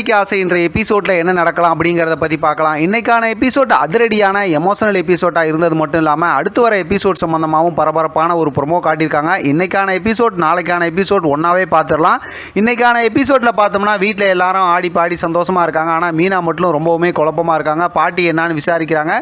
இன்னைக்கு ஆசை இன்றைய எபிசோடில் என்ன நடக்கலாம் அப்படிங்கிறத பற்றி பார்க்கலாம். இன்னைக்கான எபிசோட் அதிரடியான எமோஷனல் எபிசோடாக இருந்தது மட்டும் இல்லாமல் அடுத்து வர எபிசோட் சம்மந்தமாகவும் பரபரப்பான ஒரு ப்ரொமோ காட்டியிருக்காங்க. இன்னைக்கான எபிசோட் நாளைக்கான எபிசோட் ஒன்றாவே பார்த்துடலாம். இன்னைக்கான எபிசோடில் பார்த்தோம்னா வீட்டில் எல்லாரும் ஆடி பாடி சந்தோஷமாக இருக்காங்க. ஆனால் மீனா மட்டும் ரொம்பவுமே குழப்பமாக இருக்காங்க. பாட்டி என்னன்னு விசாரிக்கிறாங்க.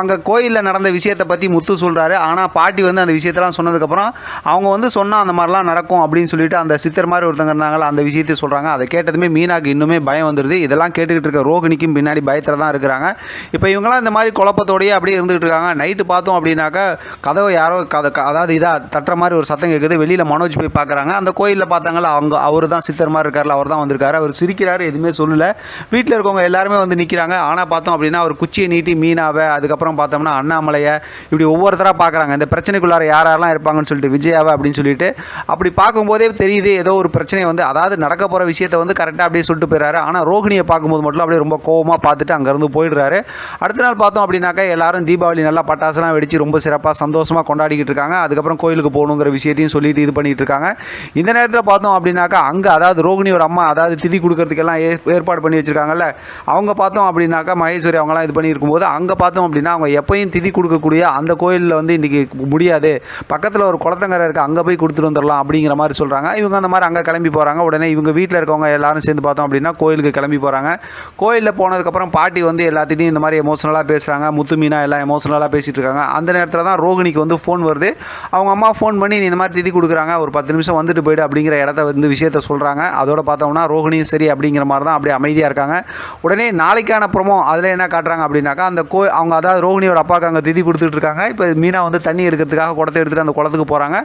அங்கே கோயிலில் நடந்த விஷயத்தை பற்றி முத்து சொல்கிறாரு ஆனால் பாட்டி வந்து அந்த விஷயத்தெல்லாம் சொன்னதுக்கப்புறம் அவங்க வந்து சொன்னால் அந்த மாதிரிலாம் நடக்கும் அப்படின்னு சொல்லிட்டு அந்த சித்தர் மாதிரி ஒருத்தங்க இருந்தாங்களா அந்த விஷயத்தை சொல்கிறாங்க அதை கேட்டதுமே மீனாக்கு இன்னுமே பயம் வந்துடுது இதெல்லாம் கேட்டுக்கிட்டு இருக்க ரோகிணிக்கும் பின்னாடி பயத்தில் தான் இருக்கிறாங்க. இப்போ இவங்களாம் இந்த மாதிரி குழப்பத்தோடையே அப்படியே இருந்துகிட்டு இருக்காங்க. நைட்டு பார்த்தோம் அப்படின்னாக்கா கதவை யாரோ கதை அதாவது இதாக தட்டுற மாதிரி ஒரு சத்தம் கேட்குது வெளியில் மனோஜ் போய் பார்க்குறாங்க அந்த கோயிலில் பார்த்தாங்களா அவங்க அவர் தான் சித்தர் மாதிரி இருக்கார்ல அவர் தான் வந்திருக்காரு. அவர் சிரிக்கிறாரு எதுவுமே சொல்லலை. வீட்டில் இருக்கவங்க எல்லாருமே வந்து நிற்கிறாங்க ஆனால் பார்த்தோம் அப்படின்னா அவர் குச்சியை நீட்டி மீனாவை அதுக்கப்புறம் பார்த்தோம்னா அண்ணாமலையை இப்படி ஒவ்வொருத்தராக பார்க்குறாங்க இந்த பிரச்சனைக்குள்ளார யார் யாரெல்லாம் இருப்பாங்கன்னு சொல்லிட்டு விஜயாவை அப்படின்னு சொல்லிட்டு அப்படி பார்க்கும்போதே தெரியுது ஏதோ ஒரு பிரச்சனை வந்து அதாவது நடக்க போகிற விஷயத்தை வந்து கரெக்டாக அப்படியே சொல்லிட்டு போயிடுறாரு ஆனால் ரோகிணியை பார்க்கும்போது மட்டும் அப்படியே ரொம்ப கோவமாக பார்த்துட்டு அங்கேருந்து போயிடுறாரு. அடுத்த நாள் பார்த்தோம் அப்படின்னாக்கா எல்லாரும் தீபாவளி நல்லா பட்டாசுலாம் வெடிச்சு ரொம்ப சிறப்பாக சந்தோஷமாக கொண்டாடிக்கிட்டு இருக்காங்க. அதுக்கப்புறம் கோயிலுக்கு போகணுங்கிற விஷயத்தையும் சொல்லிட்டு இது பண்ணிகிட்டு இருக்காங்க. இந்த நேரத்தில் பார்த்தோம் அப்படின்னாக்கா அங்கே அதாவது ரோகிணியோட அம்மா அதாவது திதி கொடுக்கறதுக்கெல்லாம் ஏ ஏற்பாடு பண்ணி வச்சுருக்காங்கல்ல. அவங்க பார்த்தோம் அப்படின்னாக்கா மகேஸ்வரி அவங்களாம் இது பண்ணிருக்கும்போது அங்கே பார்த்தோம் அப்படின்னா அவங்க எப்பயும் திதி கொடுக்கக்கூடிய அந்த கோயிலில் வந்து இன்றைக்கி முடியாது. பக்கத்தில் ஒரு குளத்தங்கரை இருக்குது அங்கே போய் கொடுத்துட்டு வந்துடலாம் அப்படிங்கிற மாதிரி சொல்கிறாங்க இவங்க அந்த மாதிரி அங்கே கிளம்பி போகிறாங்க உடனே இவங்க வீட்டில் இருக்கவங்க எல்லாரும் சேர்ந்து பார்த்தோம் அப்படின்னா கோயிலுக்கு கிளம்பி போகிறாங்க கோயிலில் போனதுக்கப்புறம் பாட்டி வந்து எல்லாத்திட்டையும் இந்த மாதிரி எமோஷனலாக பேசுகிறாங்க முத்து மீனா எல்லாம் எமோஷனலாக பேசிகிட்டு இருக்காங்க. அந்த நேரத்தில் தான் ரோகிணிக்கு வந்து ஃபோன் வருது. அவங்க அம்மா ஃபோன் பண்ணி நீ இந்த மாதிரி திதி கொடுக்குறாங்க. ஒரு பத்து நிமிஷம் வந்துட்டு போயிடு அப்படிங்கிற இடத்த வந்து விஷயத்த சொல்கிறாங்க அதோட பார்த்தோம்னா ரோகிணியும் சரி அப்படிங்கிற மாதிரி தான் அப்படியே அமைதியாக இருக்காங்க. உடனே நாளைக்கான ப்ரமோ அதில் என்ன காட்டுறாங்க அப்படின்னாக்கா அந்த கோ அவங்க அதாவது ரோகிணியோட அப்பாவுக்கு அங்கே திதி கொடுத்துட்டு இருக்காங்க. இப்போ மீனா வந்து தண்ணி எடுக்கிறதுக்காக குடத்தை எடுத்துகிட்டு அந்த குளத்துக்கு போகிறாங்க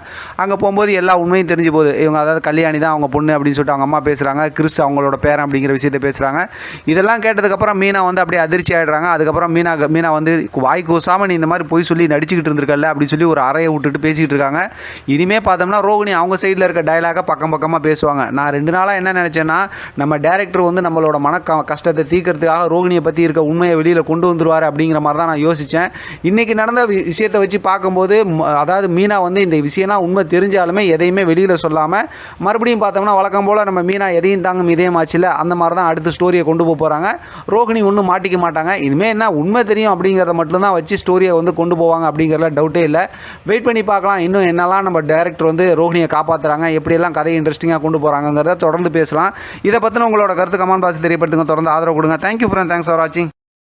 அங்கே போகும்போது எல்லா உண்மையும் தெரிஞ்சு போகுது. இவங்க அதாவது கல்யாணி தான் அவங்க பொண்ணு அப்படின்னு சொல்லிட்டு அவங்க அம்மா பேசுகிறாங்க கிறிஸ் அவங்களோட பேரன் அப்படிங்கிற விஷயத்த பேசுகிறாங்க இதெல்லாம் கேட்டதுக்கப்புறம் மீனா வந்து அப்படியே அதிர்ச்சி ஆகிடுறாங்க அதுக்கப்புறம் மீனா மீனா வந்து வாய் கூசாமல் நீ இந்த மாதிரி போய் சொல்லி நடிச்சுக்கிட்டு இருந்திருக்கல அப்படின்னு சொல்லி ஒரு அறையை விட்டுட்டு பேசிக்கிட்டு இருக்காங்க. இனிமே பார்த்தோம்னா ரோகிணி அவங்க சைடில் இருக்க டயலாக பக்கம் பக்கமாக பேசுவாங்க. நான் ரெண்டு நாளாக என்ன நினச்சேன்னா நம்ம டேரக்டர் வந்து நம்மளோட மன க- கஷ்டத்தை தீர்க்கறதுக்காக ரோகிணியை பற்றி இருக்க உண்மையை வெளியில் கொண்டு வந்துருவார் அப்படிங்கிற மாதிரி தான் நான் யோசித்தேன் இன்றைக்கி நடந்த வி- விஷயத்தை வச்சு பார்க்கும்போது ம- அதாவது மீனா வந்து இந்த விஷயம்லாம் உண்மை தெரிஞ்சாலுமே எதையுமே வெளியில் சொல்லாமல் மறுபடியும் பார்த்தோம்னா வழக்கம் போல் நம்ம மீனா எதையும் தாங்கும் இதயமாச்சுல அந்த மாதிரி தான் அடுத்த ஸ்டோரியை கொண்டு போக போகிறாங்க ரோகிணி ஒன்றும் மாட்டிக்க மாட்டாங்க. இனிமேல் என்ன உண்மை தெரியும் அப்படிங்கிறத மட்டும்தான் வச்சு ஸ்டோரியை வந்து கொண்டு போவாங்க அப்படிங்கிறதுல டவுட்டே இல்லை. வெயிட் பண்ணி பார்க்கலாம். இன்னும் என்னெல்லாம் நம்ம டேரக்டர் வந்து ரோகிணியை காப்பாற்றுறாங்க எப்படியெல்லாம் கதையை இன்ட்ரெஸ்டிங்காக கொண்டு போகிறாங்கிறத தொடர்ந்து பேசலாம். இதை பற்றின உங்களோட கருத்து கமான் பாசி தெரியப்படுத்துங்க. தொடர்ந்து ஆதரவு கொடுங்க. தேங்க்யூ ஃப்ரெண்ட் தேங்க்ஸ் ஃபார் வாட்சிங்